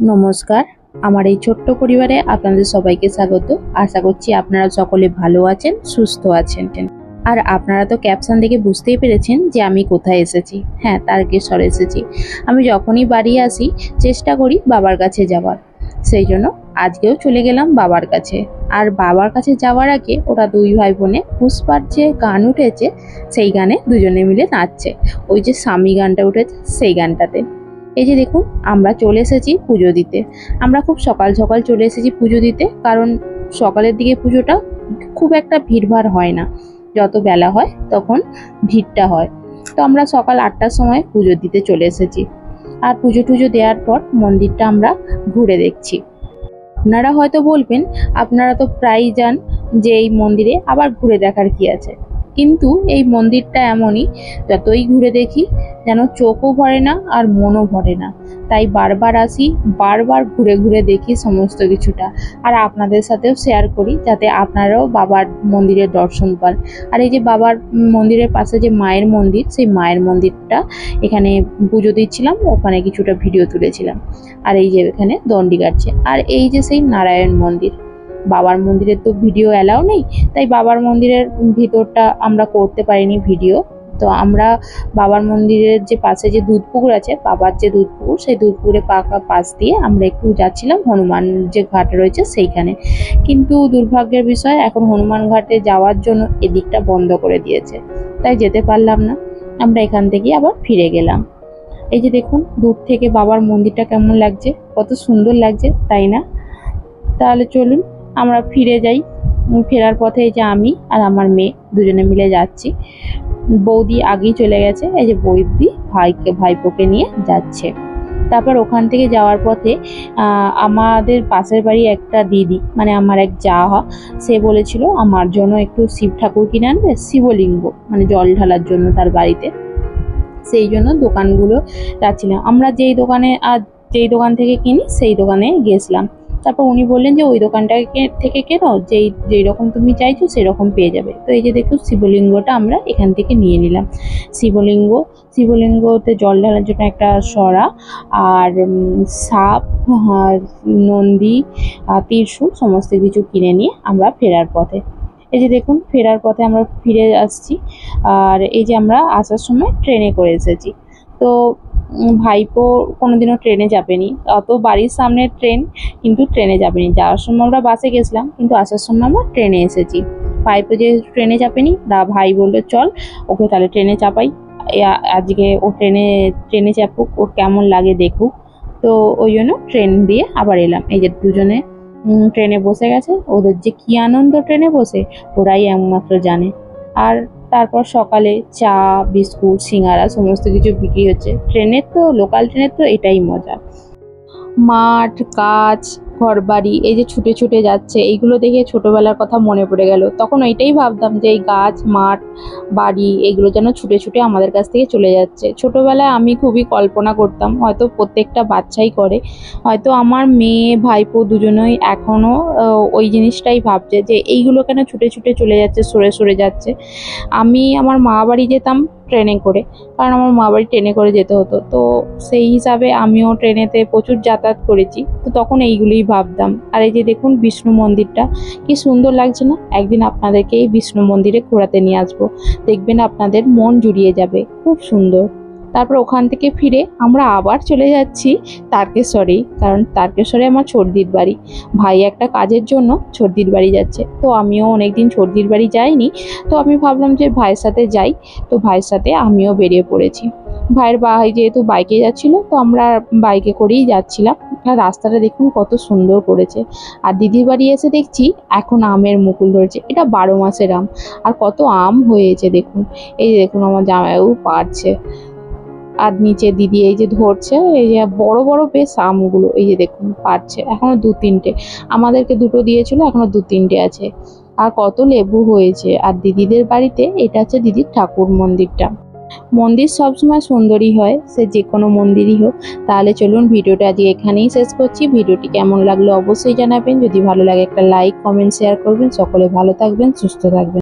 নমস্কার। আমার এই ছোট্ট পরিবারে আপনাদের সবাইকে স্বাগত। আশা করছি আপনারা সকলে ভালো আছেন, সুস্থ আছেন। আর আপনারা তো ক্যাপশন দেখে বুঝতেই পেরেছেন যে আমি কোথায় এসেছি। হ্যাঁ তারকেশ্বর এসেছি। আমি যখনই বাড়ি আসি, চেষ্টা করি বাবার কাছে যাওয়ার। সেই জন্য আজকেও চলে গেলাম বাবার কাছে। আর বাবার কাছে যাওয়ার আগে ওরা দুই ভাই বোনে পুষ্পার যে গান উঠেছে, সেই গানে দুজনে মিলে নাচছে। ওই যে স্বামী গানটা উঠেছে, সেই গানটাতে। এই যে দেখুন, আমরা চলে এসেছি পুজো দিতে। আমরা খুব সকাল সকাল চলে এসেছি পুজো দিতে, কারণ সকালের দিকে পুজোটা খুব একটা ভিড়ভাড় হয় না। যত বেলা হয় তখন ভিড়টা হয়। তো আমরা সকাল আটটার সময় পুজো দিতে চলে এসেছি। আর পুজো টুজো দেওয়ার পর মন্দিরটা আমরা ঘুরে দেখছি। আপনারা হয়তো বলবেন, আপনারা তো প্রায়ই যান যে এই মন্দিরে, আবার ঘুরে দেখার কি আছে? কিন্তু এই মন্দিরটা এমনই, যতই ঘুরে দেখি, যেন চোখও ভরে না আর মনও ভরে না। তাই বারবার আসি, বারবার ঘুরে ঘুরে দেখি সমস্ত কিছুটা। আর আপনাদের সাথেও শেয়ার করি, যাতে আপনারাও বাবার মন্দিরের দর্শন পান। আর এই যে বাবার মন্দিরের পাশে যে মায়ের মন্দির, সেই মায়ের মন্দিরটা এখানে পুজো দিচ্ছিলাম, ওখানে কিছুটা ভিডিও তুলেছিলাম। আর এই যে এখানে দণ্ডি কাটছে। আর এই যে সেই নারায়ণ মন্দির। বাবার মন্দিরের তো ভিডিও অ্যালাউ নেই, তাই বাবার মন্দিরের ভিতরটা আমরা করতে পারিনি ভিডিও তো আমরা বাবার মন্দিরের যে পাশে যে দুধ পুকুর আছে, বাবার যে দুধ পুকুর সেই দুধ পুকুরে পাকা পাশ দিয়ে আমরা একটু যাচ্ছিলাম হনুমান যে ঘাট রয়েছে সেইখানে। কিন্তু দুর্ভাগ্যের বিষয়, এখন হনুমান ঘাটে যাওয়ার জন্য এদিকটা বন্ধ করে দিয়েছে। তাই যেতে পারলাম না। আমরা এখান থেকে আবার ফিরে গেলাম। এই যে দেখুন, দূর থেকে বাবার মন্দিরটা কেমন লাগছে, কত সুন্দর লাগছে, তাই না? তাহলে চলুন আমরা ফিরে যাই। ফেরার পথে যে আমি আর আমার মেয়ে দুজনে মিলে যাচ্ছি। বৌদি আগেই চলে গেছে, এই যে বৌদি ভাইকে, ভাইপোকে নিয়ে যাচ্ছে। তারপর ওখান থেকে যাওয়ার পথে আমাদের পাশের বাড়ি একটা দিদি মানে আমার এক যা সে বলেছিল, আমার জন্য একটু শিব ঠাকুর কিনে আনবে, শিবলিঙ্গ মানে জল ঢালার জন্য তার বাড়িতে। সেই জন্য দোকানগুলো যাচ্ছিলাম আমরা যেই দোকানে আর যেই দোকান থেকে কিনি, সেই দোকানে গেছিলাম। তারপর উনি বললেন যে ওই দোকানটাকে থেকে কেনো, যেই যেই রকম তুমি চাইছো সেরকম পেয়ে যাবে। তো এই যে দেখো শিবলিঙ্গটা আমরা এখান থেকে নিয়ে নিলাম। শিবলিঙ্গ শিবলিঙ্গতে জল ঢালার জন্য একটা সরা আর সাপ নন্দী, আর সমস্ত কিছু কিনে নিয়ে আমরা ফেরার পথে। এই যে দেখুন, ফেরার পথে আমরা ফিরে আসছি। আর এই যে আমরা আসার সময় ট্রেনে করে এসেছি। তো ভাইপো কোনোদিনও ট্রেনে যাবেনি। অত বাড়ির সামনে ট্রেন, কিন্তু ট্রেনে যাবেনি। যাওয়ার সময় আমরা বাসে গেছিলাম, কিন্তু আসার সময় আমরা ট্রেনে এসেছি। ভাইপো যে ট্রেনে চাপেনি, দা ভাই বলল, চল, ওকে তাহলে ট্রেনে চাপাই। আজকে ও ট্রেনে ট্রেনে চাপুক, ওর কেমন লাগে দেখুক। তো ওই জন্য ট্রেন দিয়ে আবার এলাম। এই যে দুজনে ট্রেনে বসে গেছে। ওদের যে কি আনন্দ ট্রেনে বসে, ওরাই একমাত্র জানে। আর তারপর সকালে চা, বিস্কুট, সিঙ্গারা, সমস্ত কিছু বিক্রি হচ্ছে। ট্রেনের তো লোকাল ট্রেনের তো এটাই মজা। মাঠ, গাছ ঘরবাড়ি, এই যে ছুটে ছুটে যাচ্ছে, এইগুলো দেখে ছোটবেলার কথা মনে পড়ে গেল। তখন ওইটাই ভাবতাম যে এই গাছ, মাঠ, বাড়ি, এগুলো যেন ছুটে ছুটে আমাদের কাছ থেকে চলে যাচ্ছে। ছোটবেলায় আমি খুবই কল্পনা করতাম, হয়তো প্রত্যেকটা বাচ্চাই করে। হয়তো আমার মেয়ে, ভাইপো দুজনেই এখনও ওই জিনিসটাই ভাবছে যে এইগুলো কেন ছুটে ছুটে চলে যাচ্ছে, সরে সরে যাচ্ছে। আমি আমার মা বাড়ি যেতাম ট্রেনে করে। কারণ আমার মা বাড়ি ট্রেনে করে যেতে হতো। তো সেই হিসাবে আমিও ট্রেনেতে প্রচুর যাতায়াত করেছি। তো তখন এইগুলোই ভাবতাম। আর এই যে দেখুন বিষ্ণু মন্দিরটা, কি সুন্দর লাগছে না? একদিন আপনাদেরকে এই বিষ্ণু মন্দিরে ঘোরাতে নিয়ে আসব। দেখবেন আপনাদের মন জুড়িয়ে যাবে। খুব সুন্দর। তারপর ওখান থেকে ফিরে আমরা আবার চলে যাচ্ছি তারকেশ্বরেই, কারণ তারকেশ্বরে আমার ছর্দির বাড়ি। ভাই একটা কাজের জন্য ছর্দির বাড়ি যাচ্ছে। তো আমিও অনেকদিন ছর্দির বাড়ি যাইনি, তো আমি ভাবলাম যে ভাইয়ের সাথে যাই। তো ভাইয়ের সাথে আমিও বেরিয়ে পড়েছি। ভাইয়ের ভাই যেহেতু বাইকে যাচ্ছিল, তো আমরা বাইকে করেই যাচ্ছিলাম। আর রাস্তাটা দেখুন কত সুন্দর করেছে। আর দিদির বাড়ি এসে দেখছি এখন আমের মুকুল ধরেছে। এটা বারো মাসের আম। আর কত আম হয়েছে দেখুন। এই দেখুন আমার জামাইবাবু পারছে। আর নিচে দিদি এই যে ধরছে, এই যে বড় বড় বেশ আমগুলো, এই যে দেখুন পারছে, এখনও দু তিনটে। আমাদেরকে দুটো দিয়েছিল, এখনও দু তিনটে আছে। আর কত লেবু হয়েছে। আর দিদিদের বাড়িতে এটা হচ্ছে দিদির ঠাকুর মন্দিরটা। মন্দির সবসময় সুন্দরই হয়, সে যে কোনো মন্দিরই হোক। তাহলে চলুন ভিডিওটা আজকে এখানেই শেষ করছি। ভিডিওটি কেমন লাগল অবশ্যই জানাবেন। যদি ভালো লাগে একটা লাইক, কমেন্ট, শেয়ার করবেন। সকলে ভালো থাকবেন, সুস্থ থাকবেন।